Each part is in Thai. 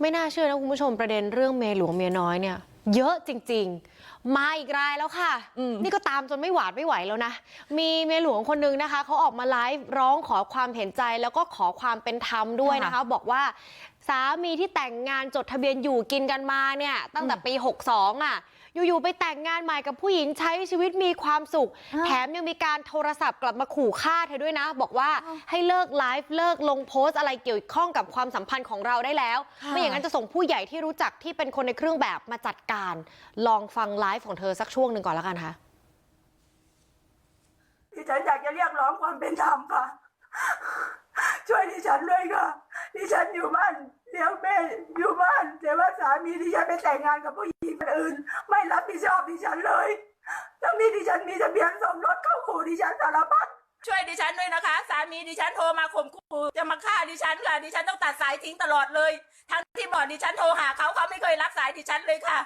ไม่น่าเชื่อนะคุณผู้ชมประเด็นเรื่องเมียหลวงเมียน้อยเนี่ยเยอะจริงๆ มาอีกรายแล้วค่ะอืมนี่ก็ตามจนไม่หวาดไม่ไหวแล้วนะ มีเมียหลวงคนนึงนะคะเขาออกมาไลฟ์ร้องขอความเห็นใจแล้วก็ขอความเป็นธรรมด้วยนะคะ บอกว่า สามีที่แต่งงานจดทะเบียนอยู่กินกันมาเนี่ยตั้งแต่ปี62อะอยู่ๆไปแต่งงานใหม่กับผู้หญิงใช้ชีวิตมีความสุขอ่าแถมยังมีการโทรศัพท์กลับมาขู่ฆ่าเธอด้วยนะ บอกว่าให้เลิกไลฟ์เลิกลงโพสต์อะไรเกี่ยวข้องกับความสัมพันธ์ของเราได้แล้วค่ะไม่อย่างนั้นจะส่งผู้ใหญ่ที่รู้จักที่เป็นคนในเครื่องแบบมาจัดการ ลองฟังไลฟ์ของเธอสักช่วงหนึ่งก่อนแล้วกันค่ะดิฉันอยากจะเรียกร้องความเป็นธรรมค่ะ ช่วยดิฉันด้วยค่ะ ดิฉันอยู่บ้านเลี้ยงแม่อยู่บ้านแต่ว่าสามีดิฉันไปแต่งงานกับผู้หญิงคนอื่น ไม่รับผิดชอบดิฉันเลยทั้งนี้ดิฉันมีทะเบียนสมรสเข้าขู่ดิฉันสารพัดช่วยดิฉันด้วยนะคะ สามีดิฉันโทรมาข่มขู่จะมาฆ่าดิฉันค่ะดิฉันต้องตัดสายทิ้งตลอดเลย ทั้งที่บอกดิฉันโทรหาเขาเขาไม่เคยรับสายดิฉันเลยค่ะ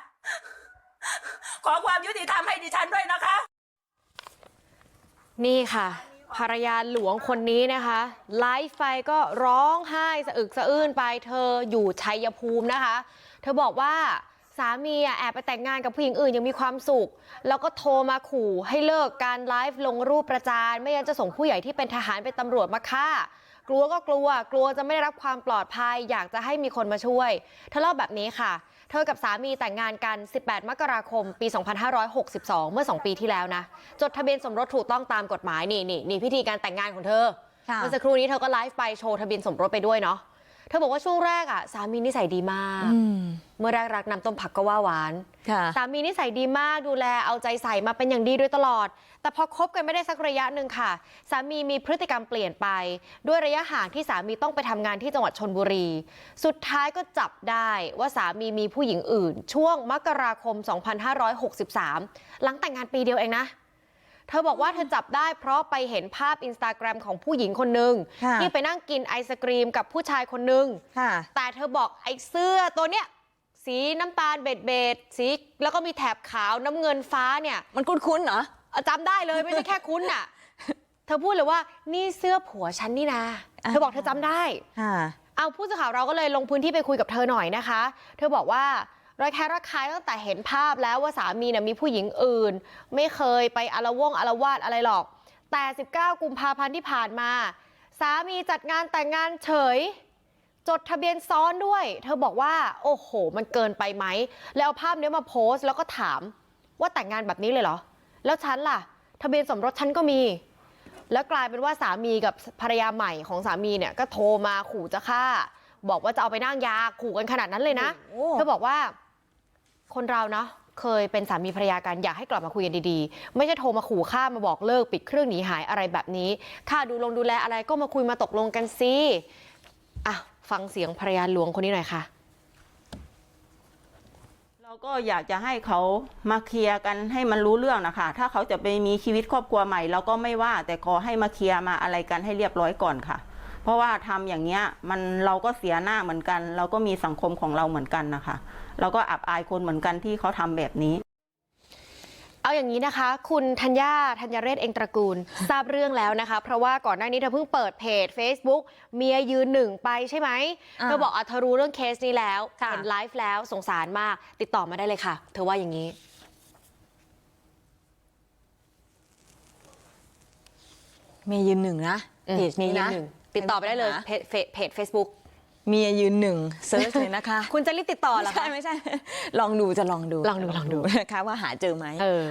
ขอความยุติธรรมให้ดิฉันด้วยนะคะ นี่ค่ะ ภรรยาหลวงคนนี้นะคะไลฟ์ไปก็ร้องไห้สะอึกสะอื้นไปเธออยู่ชัยภูมินะคะ เธอบอกว่าสามีอแอบไปแต่งงานกับผู้หญิงอื่นยังมีความสุข แล้วก็โทรมาขู่ให้เลิกการไลฟ์ลงรูปประจาน ไม่งั้นจะส่งผู้ใหญ่ที่เป็นทหารเป็นตำรวจมาฆ่ากลัวก็กลัว กลัวจะไม่ได้รับความปลอดภัย อยากจะให้มีคนมาช่วย เธอเล่าแบบนี้ค่ะ เธอกับสามีแต่งงานกัน 18 มกราคม ปี 2562 เมื่อ 2 ปีที่แล้วนะ จดทะเบียนสมรสถูกต้องตามกฎหมายนี่นี่นี่พิธีการแต่งงานของเธอค่ะเมื่อสักครู่นี้เธอก็ไลฟ์ไปโชว์ทะเบียนสมรสไปด้วยเนาะเธอ บอกว่าช่วงแรกอะสามีนิสัยดีมากอืมเมื่อแรกรักน้ำต้มผักก็ว่าหวานค่ะสามีนิสัยดีมากดูแลเอาใจใส่มาเป็นอย่างดีโดยตลอด แต่พอคบกันไม่ได้สักระยะหนึ่งค่ะ สามีมีพฤติกรรมเปลี่ยนไป ด้วยระยะห่างที่สามีต้องไปทำงานที่จังหวัดชนบุรี สุดท้ายก็จับได้ว่าสามีมีผู้หญิงอื่น ช่วงมกราคม 2563 หลังแต่งงานปีเดียวเองนะ เธอบอกว่าเธอจับได้เพราะไปเห็นภาพอินสตาแกรมของผู้หญิงคนหนึ่งค่ะที่ไปนั่งกินไอศกรีมกับผู้ชายคนหนึ่งค่ะแต่เธอบอกไอ้เสื้อตัวเนี้ยสีน้ำตาลเบ็ดเบ็ดๆสีแล้วก็มีแถบขาวน้ำเงินฟ้าเนี่ย มันคุ้นๆเหรอเอาจำได้เลยไม่ใช่แค่คุ้นน่ะ เธอพูดเลยว่านี่เสื้อผัวฉันนี่นะอ่าเธอบอกเธอจำได้ค่ะเอาผู้สื่อข่าวเราก็เลยลงพื้นที่ไปคุยกับเธอหน่อยนะคะ เธอบอกว่า ระแคะระคายตั้งแต่เห็นภาพแล้วว่าสามีน่ะมีผู้หญิงอื่น ไม่เคยไปอารวงอารวาสอะไรหรอก แต่19กุมภาพันธ์ที่ผ่านมา สามีจัดงานแต่งงานเฉย จดทะเบียนซ้อนด้วย เธอบอกว่าโอ้โห มันเกินไปไหม แล้วภาพนี้มาโพสต์แล้วก็ถามว่าแต่งงานแบบนี้เลยเหรอ แล้วฉันล่ะ ทะเบียนสมรสฉันก็มี แล้วกลายเป็นว่าสามีกับภรรยาใหม่ของสามีเนี่ยก็โทรมาขู่จะฆ่า บอกว่าจะเอาไปนั่งยาขู่กันขนาดนั้นเลยนะ เธอบอกว่า คนเราเนาะเคยเป็นสามีภรรยากันอยากให้กลับมาคุยกันดีๆไม่ใช่โทรมาขู่ฆ่ามาบอกเลิกปิดเครื่องหนีหายอะไรแบบนี้ค่าดูลงดูแลอะไรก็มาคุยมาตกลงกันสิอะฟังเสียงภรรยาหลวงคนนี้หน่อยค่ะเราก็อยากจะให้เขามาเคลียร์กันให้มันรู้เรื่องนะคะถ้าเขาจะไปมีชีวิตครอบครัวใหม่เราก็ไม่ว่าแต่ขอให้มาเคลียร์มาอะไรกันให้เรียบร้อยก่อนค่ะ เพราะว่าทำอย่างเงี้ยมันเราก็เสียหน้าเหมือนกัน เราก็มีสังคมของเราเหมือนกันนะคะเราก็อับอายคนเหมือนกันที่เขาทำแบบนี้ เอาอย่างนี้นะคะ คุณธัญญาธัญเรศเองตระกูล ทราบเรื่องแล้วนะคะ เพราะว่าก่อนหน้านี้เธอเพิ่งเปิดเพจ Facebook เมียยืนหนึ่งไปใช่ไหมอ่าเธอบอกอะเธอรู้เรื่องเคสนี้แล้วค่ะเห็นไลฟ์แล้วสงสารมาก ติดต่อมาได้เลยค่ะ เธอว่าอย่างนี้เมียยืนหนึ่งนะเพจนี้นะมีหง ติดต่อไปได้เลยเพจเพจเพจ Facebook เมียยืนหนึ่งเซิร์ชเลยนะคะ คุณจะรีบติดต่อเหรอไม่ใช่คะไม่ใช่ ลองดูจะลองดูลองดูลองดูนะคะว่าหาเจอไหมเออ